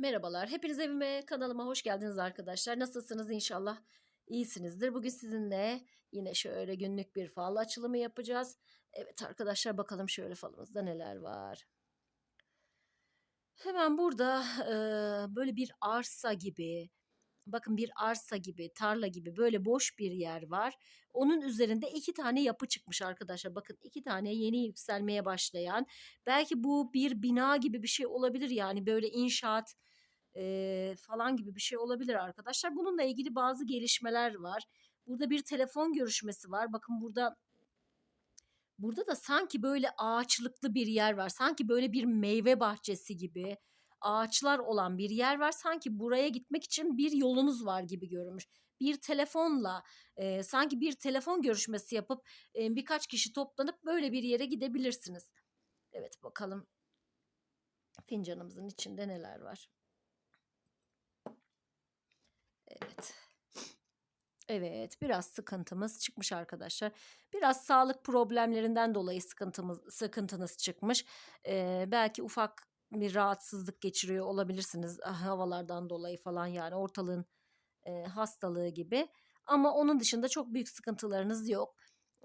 Merhabalar. Hepiniz evime, kanalıma hoş geldiniz arkadaşlar. Nasılsınız inşallah? iyisinizdir. Bugün sizinle yine şöyle günlük bir fal açılımı yapacağız. Evet arkadaşlar bakalım şöyle falımızda neler var. Hemen burada e, böyle bir arsa gibi, bakın bir arsa gibi, tarla gibi böyle boş bir yer var. Onun üzerinde iki tane yapı çıkmış arkadaşlar. Bakın iki tane yeni yükselmeye başlayan. Belki bu bir bina gibi bir şey olabilir yani böyle inşaat e, falan gibi bir şey olabilir arkadaşlar. Bununla ilgili bazı gelişmeler var. Burada bir telefon görüşmesi var. Bakın burada burada da sanki böyle ağaçlıklı bir yer var. Sanki böyle bir meyve bahçesi gibi ağaçlar olan bir yer var. Sanki buraya gitmek için bir yolunuz var gibi görünmüş. Bir telefonla e, sanki bir telefon görüşmesi yapıp e, birkaç kişi toplanıp böyle bir yere gidebilirsiniz. Evet bakalım fincanımızın içinde neler var. Evet, biraz sıkıntımız çıkmış arkadaşlar. Biraz sağlık problemlerinden dolayı sıkıntımız sıkıntınız çıkmış. Ee, belki ufak bir rahatsızlık geçiriyor olabilirsiniz ah, havalardan dolayı falan yani ortalığın e, hastalığı gibi. Ama onun dışında çok büyük sıkıntılarınız yok.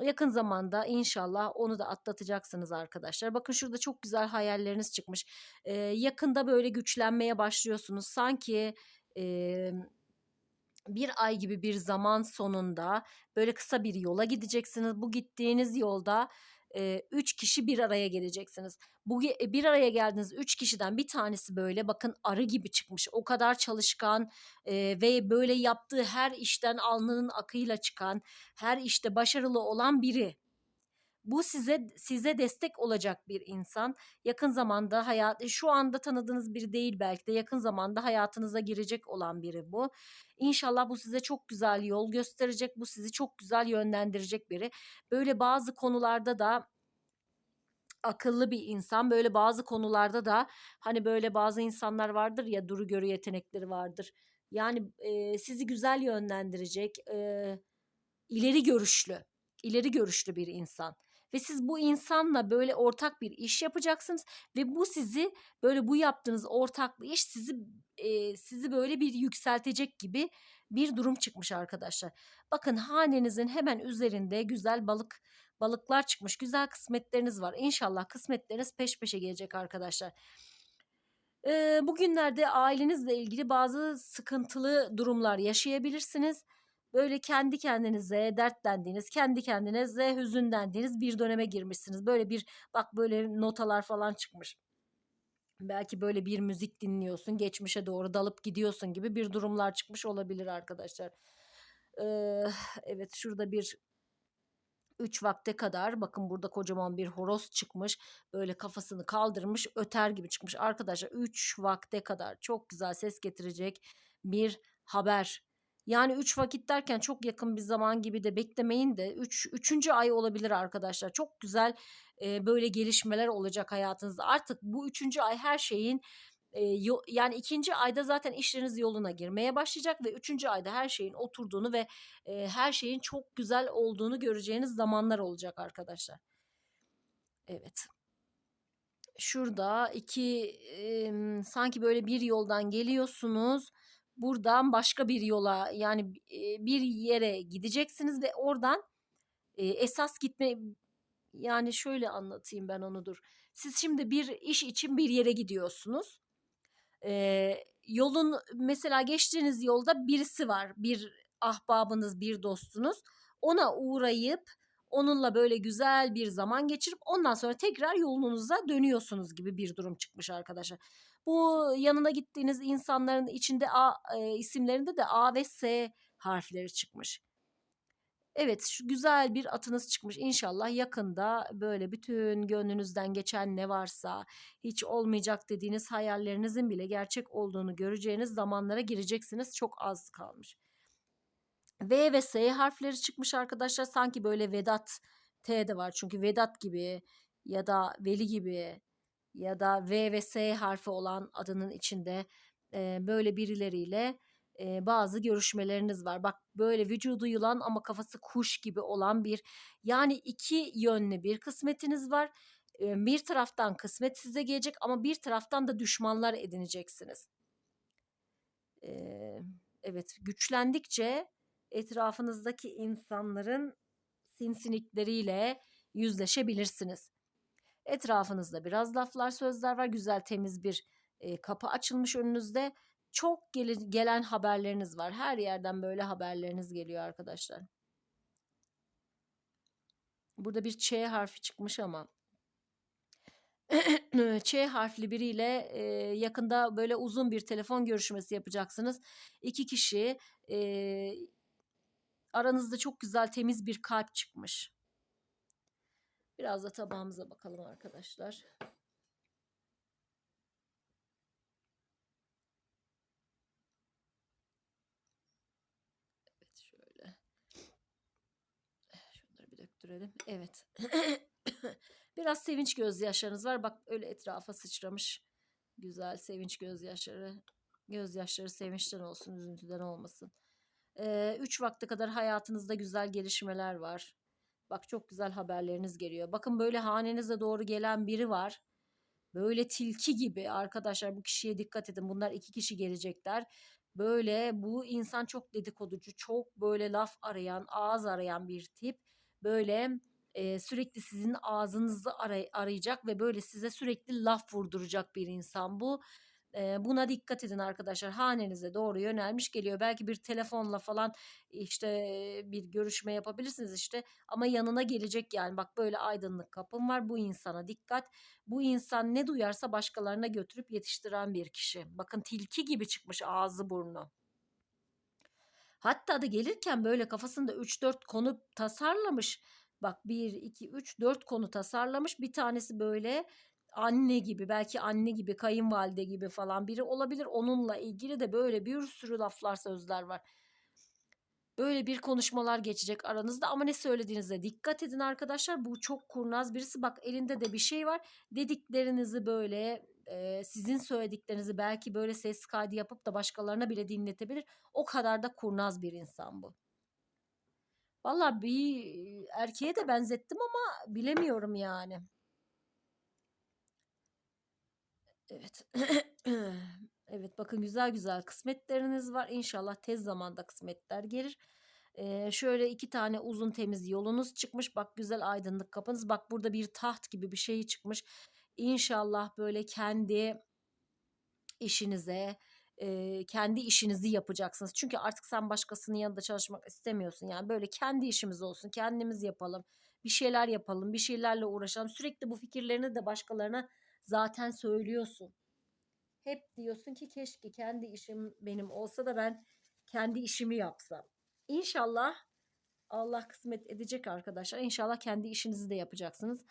Yakın zamanda inşallah onu da atlatacaksınız arkadaşlar. Bakın şurada çok güzel hayalleriniz çıkmış. Ee, yakında böyle güçlenmeye başlıyorsunuz. Sanki e, bir ay gibi bir zaman sonunda böyle kısa bir yola gideceksiniz. Bu gittiğiniz yolda e, üç kişi bir araya geleceksiniz. Bu bir araya geldiğiniz üç kişiden bir tanesi böyle bakın arı gibi çıkmış. O kadar çalışkan e, ve böyle yaptığı her işten alnının akıyla çıkan, her işte başarılı olan biri. Bu size size destek olacak bir insan. Yakın zamanda hayat şu anda tanıdığınız biri değil belki de yakın zamanda hayatınıza girecek olan biri bu. İnşallah bu size çok güzel yol gösterecek. Bu sizi çok güzel yönlendirecek biri. Böyle bazı konularda da akıllı bir insan böyle bazı konularda da hani böyle bazı insanlar vardır ya duru görü yetenekleri vardır. Yani e, sizi güzel yönlendirecek, e, ileri görüşlü, ileri görüşlü bir insan ve siz bu insanla böyle ortak bir iş yapacaksınız ve bu sizi böyle bu yaptığınız ortaklı iş sizi e, sizi böyle bir yükseltecek gibi bir durum çıkmış arkadaşlar. Bakın hanenizin hemen üzerinde güzel balık balıklar çıkmış. Güzel kısmetleriniz var. İnşallah kısmetleriniz peş peşe gelecek arkadaşlar. E, bugünlerde ailenizle ilgili bazı sıkıntılı durumlar yaşayabilirsiniz böyle kendi kendinize dertlendiğiniz, kendi kendinize hüzünlendiğiniz bir döneme girmişsiniz. Böyle bir bak böyle notalar falan çıkmış. Belki böyle bir müzik dinliyorsun, geçmişe doğru dalıp gidiyorsun gibi bir durumlar çıkmış olabilir arkadaşlar. Ee, evet şurada bir 3 vakte kadar bakın burada kocaman bir horoz çıkmış. Böyle kafasını kaldırmış öter gibi çıkmış. Arkadaşlar 3 vakte kadar çok güzel ses getirecek bir haber yani 3 vakit derken çok yakın bir zaman gibi de beklemeyin de 3 üç, 3. ay olabilir arkadaşlar. Çok güzel e, böyle gelişmeler olacak hayatınızda. Artık bu 3. ay her şeyin yani ikinci ayda zaten işleriniz yoluna girmeye başlayacak ve üçüncü ayda her şeyin oturduğunu ve her şeyin çok güzel olduğunu göreceğiniz zamanlar olacak arkadaşlar. Evet. Şurada iki sanki böyle bir yoldan geliyorsunuz buradan başka bir yola yani bir yere gideceksiniz ve oradan esas gitme yani şöyle anlatayım ben onudur. Siz şimdi bir iş için bir yere gidiyorsunuz. Ee, yolun mesela geçtiğiniz yolda birisi var. Bir ahbabınız, bir dostunuz. Ona uğrayıp onunla böyle güzel bir zaman geçirip ondan sonra tekrar yolunuza dönüyorsunuz gibi bir durum çıkmış arkadaşlar. Bu yanına gittiğiniz insanların içinde A, e, isimlerinde de A ve S harfleri çıkmış. Evet şu güzel bir atınız çıkmış. İnşallah yakında böyle bütün gönlünüzden geçen ne varsa hiç olmayacak dediğiniz hayallerinizin bile gerçek olduğunu göreceğiniz zamanlara gireceksiniz. Çok az kalmış. V ve S harfleri çıkmış arkadaşlar. Sanki böyle Vedat T de var. Çünkü Vedat gibi ya da Veli gibi ya da V ve S harfi olan adının içinde e, böyle birileriyle e, bazı görüşmeleriniz var. Bak böyle vücudu yılan ama kafası kuş gibi olan bir yani iki yönlü bir kısmetiniz var. E, bir taraftan kısmet size gelecek ama bir taraftan da düşmanlar edineceksiniz. Eee, evet, güçlendikçe etrafınızdaki insanların sinsinikleriyle yüzleşebilirsiniz. Etrafınızda biraz laflar, sözler var. Güzel, temiz bir e, kapı açılmış önünüzde. Çok gelir, gelen haberleriniz var. Her yerden böyle haberleriniz geliyor arkadaşlar. Burada bir Ç harfi çıkmış ama Ç harfli biriyle e, yakında böyle uzun bir telefon görüşmesi yapacaksınız. İki kişi e, aranızda çok güzel temiz bir kalp çıkmış. Biraz da tabağımıza bakalım arkadaşlar. Evet şöyle. Şunları bir döktürelim. Evet. Biraz sevinç gözyaşlarınız var. Bak öyle etrafa sıçramış. Güzel sevinç gözyaşları. Gözyaşları sevinçten olsun, üzüntüden olmasın. Ee, üç vakte kadar hayatınızda güzel gelişmeler var. Bak çok güzel haberleriniz geliyor. Bakın böyle hanenize doğru gelen biri var. Böyle tilki gibi arkadaşlar bu kişiye dikkat edin. Bunlar iki kişi gelecekler. Böyle bu insan çok dedikoducu, çok böyle laf arayan, ağız arayan bir tip. Böyle e, sürekli sizin ağzınızı aray- arayacak ve böyle size sürekli laf vurduracak bir insan bu. Buna dikkat edin arkadaşlar. Hanenize doğru yönelmiş geliyor. Belki bir telefonla falan işte bir görüşme yapabilirsiniz işte ama yanına gelecek yani. Bak böyle aydınlık kapım var. Bu insana dikkat. Bu insan ne duyarsa başkalarına götürüp yetiştiren bir kişi. Bakın tilki gibi çıkmış ağzı burnu. Hatta da gelirken böyle kafasında 3-4 konu tasarlamış. Bak 1, 2, 3, 4 konu tasarlamış. Bir tanesi böyle anne gibi belki anne gibi kayınvalide gibi falan biri olabilir. Onunla ilgili de böyle bir sürü laflar sözler var. Böyle bir konuşmalar geçecek aranızda ama ne söylediğinize dikkat edin arkadaşlar. Bu çok kurnaz birisi. Bak elinde de bir şey var. Dediklerinizi böyle e, sizin söylediklerinizi belki böyle ses kaydı yapıp da başkalarına bile dinletebilir. O kadar da kurnaz bir insan bu. Valla bir erkeğe de benzettim ama bilemiyorum yani. Evet. evet bakın güzel güzel kısmetleriniz var. İnşallah tez zamanda kısmetler gelir. Ee, şöyle iki tane uzun temiz yolunuz çıkmış. Bak güzel aydınlık kapınız. Bak burada bir taht gibi bir şey çıkmış. İnşallah böyle kendi işinize, kendi işinizi yapacaksınız. Çünkü artık sen başkasının yanında çalışmak istemiyorsun. Yani böyle kendi işimiz olsun, kendimiz yapalım, bir şeyler yapalım, bir şeylerle uğraşalım. Sürekli bu fikirlerini de başkalarına zaten söylüyorsun. Hep diyorsun ki keşke kendi işim benim olsa da ben kendi işimi yapsam. İnşallah Allah kısmet edecek arkadaşlar. İnşallah kendi işinizi de yapacaksınız.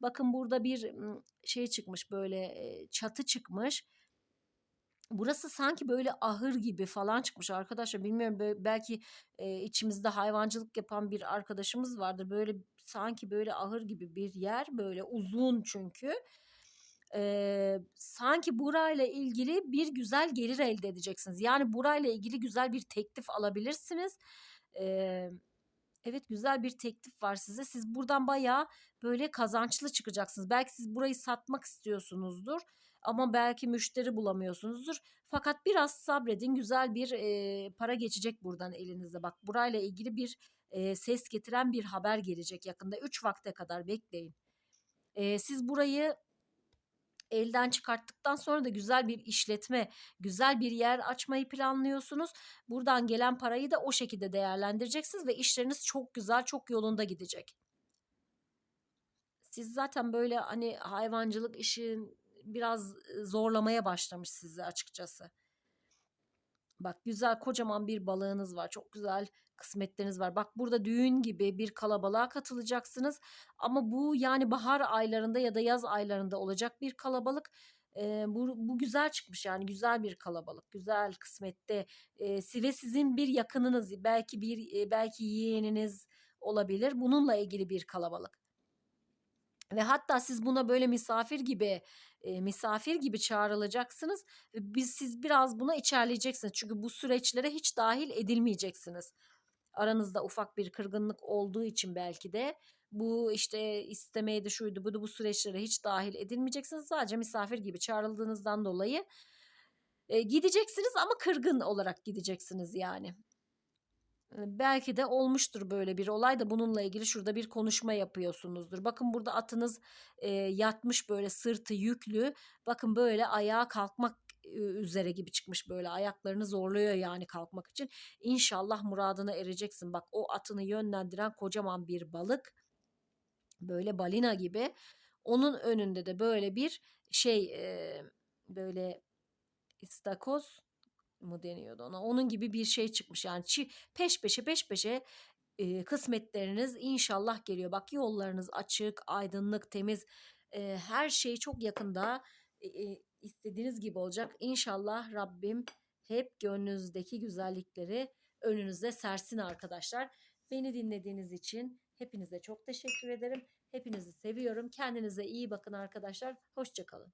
Bakın burada bir şey çıkmış böyle çatı çıkmış. Burası sanki böyle ahır gibi falan çıkmış arkadaşlar. Bilmiyorum belki e, içimizde hayvancılık yapan bir arkadaşımız vardır. Böyle sanki böyle ahır gibi bir yer böyle uzun çünkü. E, sanki burayla ilgili bir güzel gelir elde edeceksiniz. Yani burayla ilgili güzel bir teklif alabilirsiniz. E, evet güzel bir teklif var size. Siz buradan bayağı böyle kazançlı çıkacaksınız. Belki siz burayı satmak istiyorsunuzdur ama belki müşteri bulamıyorsunuzdur. Fakat biraz sabredin güzel bir e, para geçecek buradan elinize. Bak burayla ilgili bir e, ses getiren bir haber gelecek yakında. 3 vakte kadar bekleyin. E, siz burayı elden çıkarttıktan sonra da güzel bir işletme, güzel bir yer açmayı planlıyorsunuz. Buradan gelen parayı da o şekilde değerlendireceksiniz ve işleriniz çok güzel, çok yolunda gidecek. Siz zaten böyle hani hayvancılık işin biraz zorlamaya başlamış sizi açıkçası. Bak güzel kocaman bir balığınız var. Çok güzel kısmetleriniz var. Bak burada düğün gibi bir kalabalığa katılacaksınız. Ama bu yani bahar aylarında ya da yaz aylarında olacak bir kalabalık. E, bu, bu güzel çıkmış yani güzel bir kalabalık. Güzel kısmette. E, ve sizin bir yakınınız belki bir e, belki yeğeniniz olabilir. Bununla ilgili bir kalabalık. Ve hatta siz buna böyle misafir gibi e, misafir gibi çağrılacaksınız. Biz siz biraz buna içerleyeceksiniz. Çünkü bu süreçlere hiç dahil edilmeyeceksiniz. Aranızda ufak bir kırgınlık olduğu için belki de bu işte istemeydi şuydu bu da bu süreçlere hiç dahil edilmeyeceksiniz. Sadece misafir gibi çağrıldığınızdan dolayı Eee, gideceksiniz ama kırgın olarak gideceksiniz yani. Belki de olmuştur böyle bir olay da bununla ilgili şurada bir konuşma yapıyorsunuzdur. Bakın burada atınız, eee, yatmış böyle sırtı yüklü. Bakın böyle ayağa kalkmak, üzere gibi çıkmış böyle ayaklarını zorluyor yani kalkmak için. İnşallah muradına ereceksin. Bak o atını yönlendiren kocaman bir balık. Böyle balina gibi. Onun önünde de böyle bir şey, eee, böyle istakoz mu deniyordu ona? Onun gibi bir şey çıkmış. Yani çi peş peşe, peş peşe, eee, kısmetleriniz inşallah geliyor. Bak yollarınız açık, aydınlık, temiz, eee, her şey çok yakında, eee, istediğiniz gibi olacak. İnşallah Rabbim hep gönlünüzdeki güzellikleri önünüze sersin arkadaşlar. Beni dinlediğiniz için hepinize çok teşekkür ederim. Hepinizi seviyorum. Kendinize iyi bakın arkadaşlar. Hoşça kalın.